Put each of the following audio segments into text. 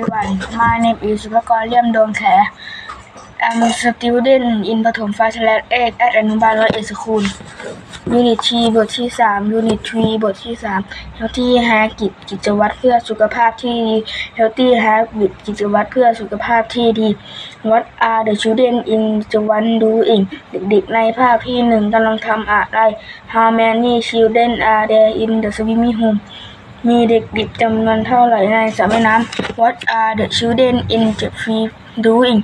everyone. My name is Vakaliam Dongkhe. I'm a student in ประถม5 slash 8 at อนุบาลร้อยเอ็ดสคูล Unit 3บทที่3 Unit 3บทที่3 Healthy Habit กิจวัตรเพื่อสุขภาพที่ดี Healthy Habit กิจวัตรเพื่อสุขภาพที่ดี What are the children in กิจวัตร doing เด็กๆในภาพที่หนึ่งกำลังทำอะไร How many children are there in the swimming pool มีเด็กๆจำนวนเท่าไหร่ในสระว่ายน้ำ What are the children in the field doing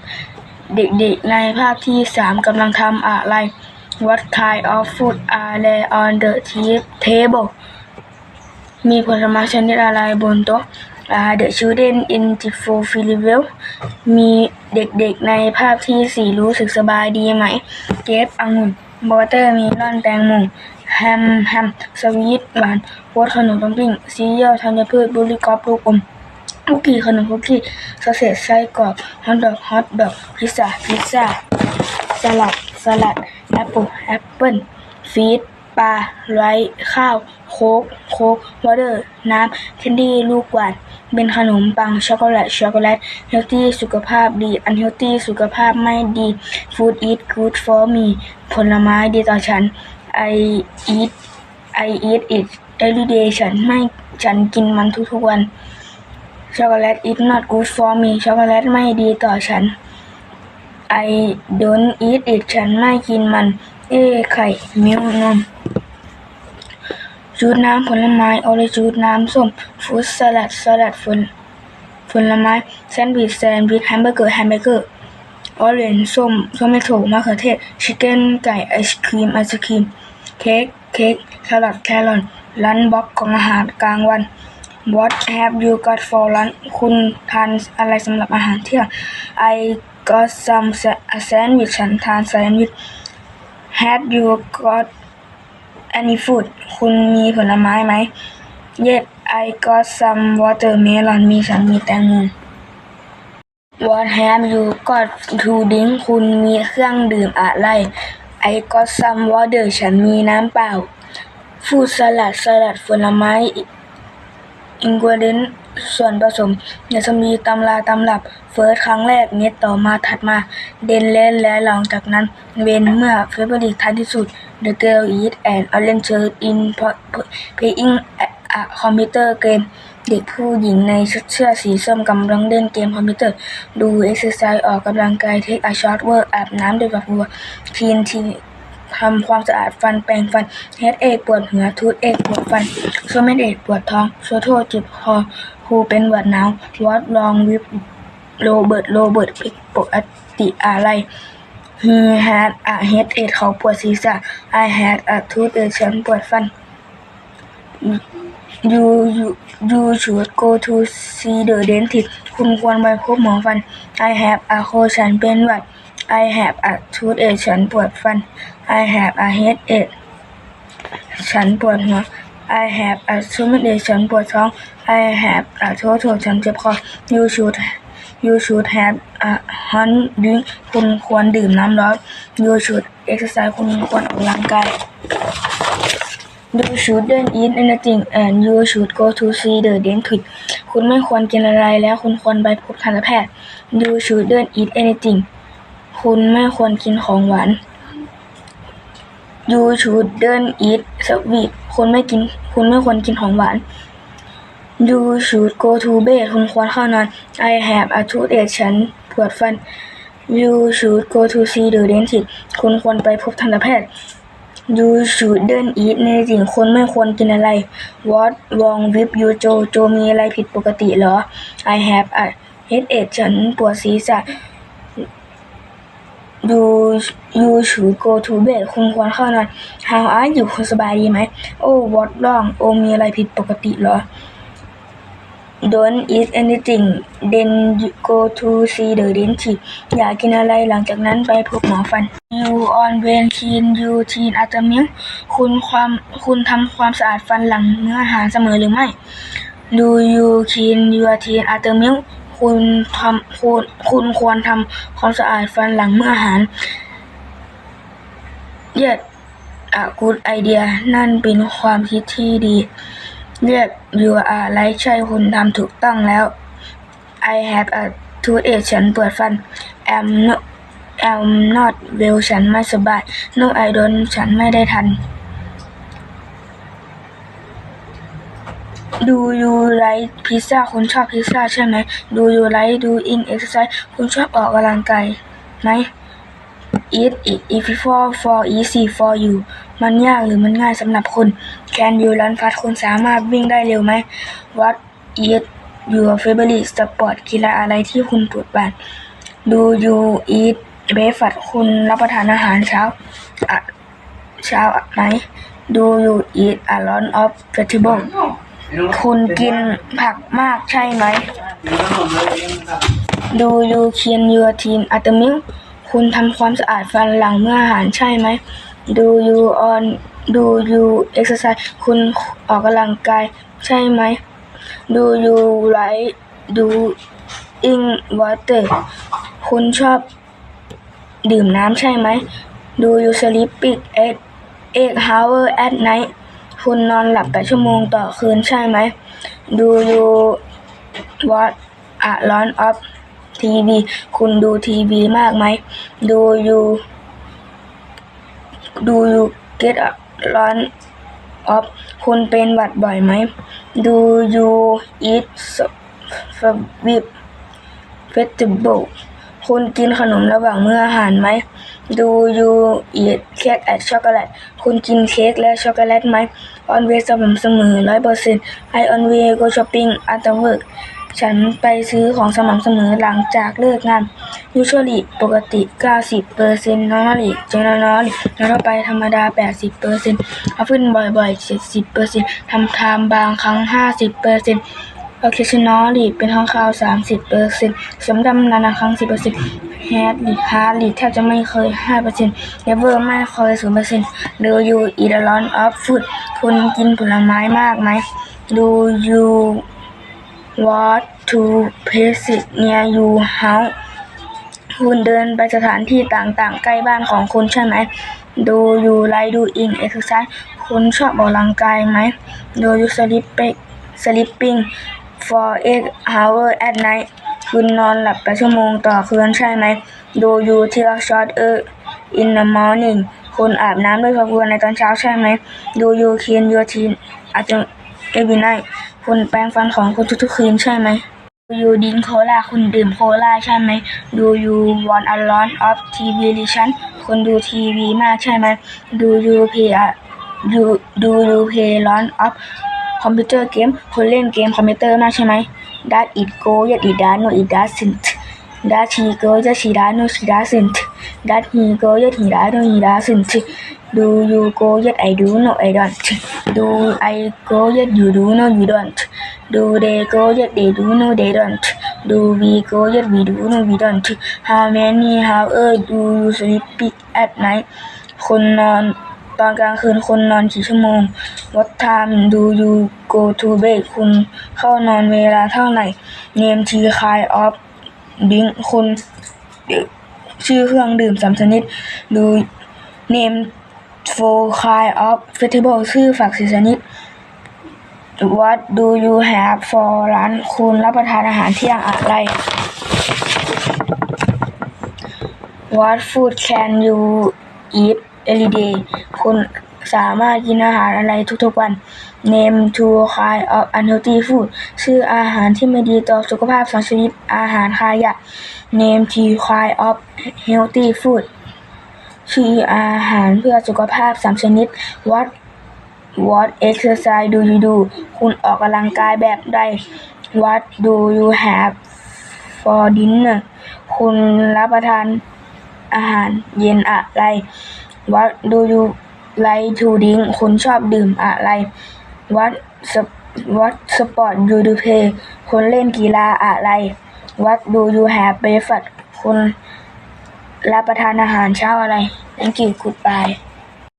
เด็กๆ ในภาพที่สามกำลังทำอะไร What kind of food are there on the table มีผลไม้ชนิดอะไรบนโต๊ะ Are the children in the full feeling well มีเด็กๆ ในภาพที่สี่รู้สึกสบายดีไหม เกฟองุ่น บอเตอร์มีล่อนแตงโม แฮมแฮมสวีทหวานโอ๊ตขนมปังปิ้งซีเรียลธัญพืชบุรีกอฟลูกอมคุกกี้ขนมคุกกี้ซอสเศษไส้กรอกฮอทดอกฮอทดอกพิซซ่าพิซซ่าสลัดสลัดแอปเปิลแอปเปิลฟีดปลาไรซ์ข้าว โค้กโค้กวอเตอร์น้ำแคนดี้ลูกหวานเป็นขนมปังช็อกโกแลตช็อกโกแลตเฮลตี้สุขภาพดี อันเฮลตี้สุขภาพไม่ดีฟู้ดอีทกูดฟอร์มีผลไม้ดีต่อฉัน I eat I eat it every day ฉันไม่ฉันกินมันทุกๆวัน ช็อกโกแลต is not good for me ช็อกโกแลตไม่ดีต่อฉัน I don't eat it ฉันไม่กินมัน เอ้ไข่มิลนมจูดน้ำผลไม้ออเรจูดน้ำส้มฟรุตสลัดสลัดผลผลไม้แซนด์วิชแซนด์วิชแฮมเบอร์เกอร์แฮมเบอร์เกอร์ออเรนจ์ส้มส้มเมโทมะเขือเทศชิคเก้นไก่ไอศครีมไอศครีม เค้กเค้กแครอทแครอทลันบ็อกของอาหารกลางวัน What have you got for lunch คุณทานอะไรสำหรับอาหารเที่ยง I got some sa- a sandwich ฉันทานแซนด์วิช Have you got any food คุณมีผลไม้ไหม Yes I got some watermelon มีฉันมีแตงโม What have you got to drink คุณมีเครื่องดื่มอะไร I got some water ฉันมีน้ำเปล่า Food salad สลัดผลไม้อินก e เดนส่วนผสมยาสมีตำราตำรับเฟิร์สครั้งแรกเน็ตต่อมาถัดมาเดนเลนและหลังจากนั้นเวนเมื่อเฟเบอริกท้ายที่สุด The girl is an orange shirt in playing a computer game เด็กผู้หญิงในชุดเสื้อสีส้มกำลังเล่นเกมคอมพิวเตอร์ ดูเอ็กซ์ไซส์ออกกำลังกาย เทคอาช็อตเวอร์อาบน้ำด้วยฝักบัวทีนทีทำความสะอาดฟันแปรงฟันเฮดเอกปวดหัวทูตเอกปวดฟันโซเมนเอกปวดท้องโซโทเจ็บคอครูเป็นหวัดหนาววอดลองวิบโรเบิร์ตโรเบิร์ตพิกปกติอะไร He had a headache เขาปวดศีรษะ I had a toothache ฉันปวดฟัน You you you should go to see the dentist คุณควรไปพบหมอฟัน I have a cold ฉันเป็นหวัด I have a toothache ฉันปวดฟัน I have a headache ฉันปวดหัว I have a stomach ฉันปวดท้อง I have a throat ฉันเจ็บคอ You should You should have a hot drink คุณควรดื่มน้ำร้อน You should exercise คุณควรออกกำลังกาย You shouldn't eat anything and you should go to see the dentist คุณไม่ควรกินอะไรแล้วคุณควรไปพบทันตแพทย์ You shouldn't eat anything คุณไม่ควรกินของหวาน You shouldn't eat sweet คุณไม่กิน คุณไม่ควรกินของหวาน You should go to bed คุณควรเข้านอน I have a toothache ฉันปวดฟัน You should go to see the dentist คุณควรไปพบทันตแพทย์ You shouldn't eat ในสิ่งคุณไม่ควรกินอะไร What wrong with you Joe Joe มีอะไรผิดปกติเหรอ I have a headache ฉันปวดศีรษะ You you should go to bed คุณควรเข้านอน How are you คุณสบายดีไหม Oh what wrong โอมีอะไรผิดปกติเหรอ Don't eat anything then go to see the dentist อย่ากินอะไรหลังจากนั้นไปพบหมอฟัน You on when clean you clean after meal คุณความคุณทำความสะอาดฟันหลังมื้ออาหารเสมอหรือไม่ Do you clean your teeth after meal คุณทำคุณคุณควรทำความสะอาดฟันหลังมื้ออาหาร Yes a good idea นั่นเป็นความคิดที่ดี เรียก you are right ใช่คุณทำถูกต้องแล้ว I have a toothache ฉันปวดฟัน am not am not well ฉันไม่สบาย no I don't ฉันไม่ได้ทัน Do you like pizza คุณชอบพิซซ่าใช่ไหม Do you like doing exercise คุณชอบออกกำลังกายไหม It is for for easy for you มันยากหรือมันง่ายสำหรับคุณ Can you run fast คุณสามารถวิ่งได้เร็วไหม What is your favorite sport กีฬาอะไรที่คุณปวดปราน Do you eat breakfast คุณรับประทานอาหารเช้าเช้าไหม Do you eat a lot of vegetables คุณกินผักมากใช่ไหม Do you clean your teeth after meal คุณทำความสะอาดฟันหลังเมื่ออาหารใช่ไหม Do you on Do you exercise คุณออกกำลังกายใช่ไหม Do you like doing water คุณชอบดื่มน้ำใช่ไหม Do you sleep at eight hours at night คุณนอนหลับแปดชั่วโมงต่อคืนใช่ไหม Do you watch a lot of ทีวี คุณดูทีวีมากไหม ดูยูดูยูเกตร้อนออฟคุณเป็นหวัดบ่อยไหม ดูยูอีทฟวิบเฟสติวัลคุณกินขนมระหว่างมื้ออาหารไหม ดูยูอีทเค้กแอดช็อกโกแลต คุณกินเค้กและช็อกโกแลตไหมออนเวสม่ำเสมอร้อยเปอร์เซ็นต์ไอออนเวก็ช้อปปิ้งอัตเวิร์ก ฉันไปซื้อของสม่ำเสมอหลังจากเลิกงาน Usually ปกติ 90เปอร์เซ็นต์ Normally generally แล้วไปธรรมดา 80เปอร์เซ็นต์ Often บ่อยๆ 70เปอร์เซ็นต์ทำทามบางครั้ง 50เปอร์เซ็นต์ Occasionally เป็นครั้งคราว 30เปอร์เซ็นต์สำหรับนานครั้ง 10เปอร์เซ็นต์ Hardly hardly แทบจะไม่เคย5เปอร์เซ็นต์ Never ไม่เคย0เปอร์เซ็นต์ Do you eat a lot of food คุณกินผลไม้มากไหม Do you want to places near your house คุณเดินไปสถานที่ต่างๆ ใกล้บ้านของคุณใช่ไหม Do you like doing exercise คุณชอบออกกำลังกายไหม Do you sleep sleeping for eight hours at night คุณนอนหลับแปชั่วโมงต่อคืนใช่ไหม Do you take shower in the morning คุณอาบน้ำด้วยฝักบัวในตอนเช้าใช่ไหม Do you clean your teeth at every night คุณแปรงฟันของคุณทุกๆคืนใช่ไหม Do you drink cola คุณดื่มโคลาใช่ไหม Do you want a lot of TV ดิฉันคุณดูทีวีมากใช่ไหม Do you play a do do you play lot of computer game คุณเล่นเกมคอมพิวเตอร์มากใช่ไหม Does it go yes it does no it doesn't Does he go yes he does no he doesn't Does he go yes he does no he doesn't Do you go yes I do no I don't Do I go yes you do no you don't Do they go yes they do no they don't Do we go yes we do no we don't How many hours do you sleep at night คุณนอนตอนกลางคืนคุณนอนกี่ชั่วโมง What time do you go to bed คุณเข้านอนเวลาเท่าไหร่ Name T kind of drink คุณ ชื่อเครื่องดื่มสามชนิด ดู name for kind of vegetable ชื่อฝักสี่ชนิด What do you have for lunch คุณรับประทานอาหารเที่ยงอะไร What food can you eat every day คุณสามารถกินอาหารอะไรทุกๆวัน Name to kind of unhealthy food ชื่ออาหารที่ไม่ดีต่อสุขภาพสองชนิดอาหารคายะ Name three kind of healthy food ชื่ออาหารเพื่อสุขภาพสามชนิด What What exercise do you do คุณออกกำลังกายแบบใด What do you have for dinner คุณรับประทานอาหารเย็นอะไร What do you like to drink คุณชอบดื่มอะไร What What sport do you play คุณเล่นกีฬาอะไร What do you have breakfast คุณรับประทานอาหารเช้าอะไร Thank you goodbye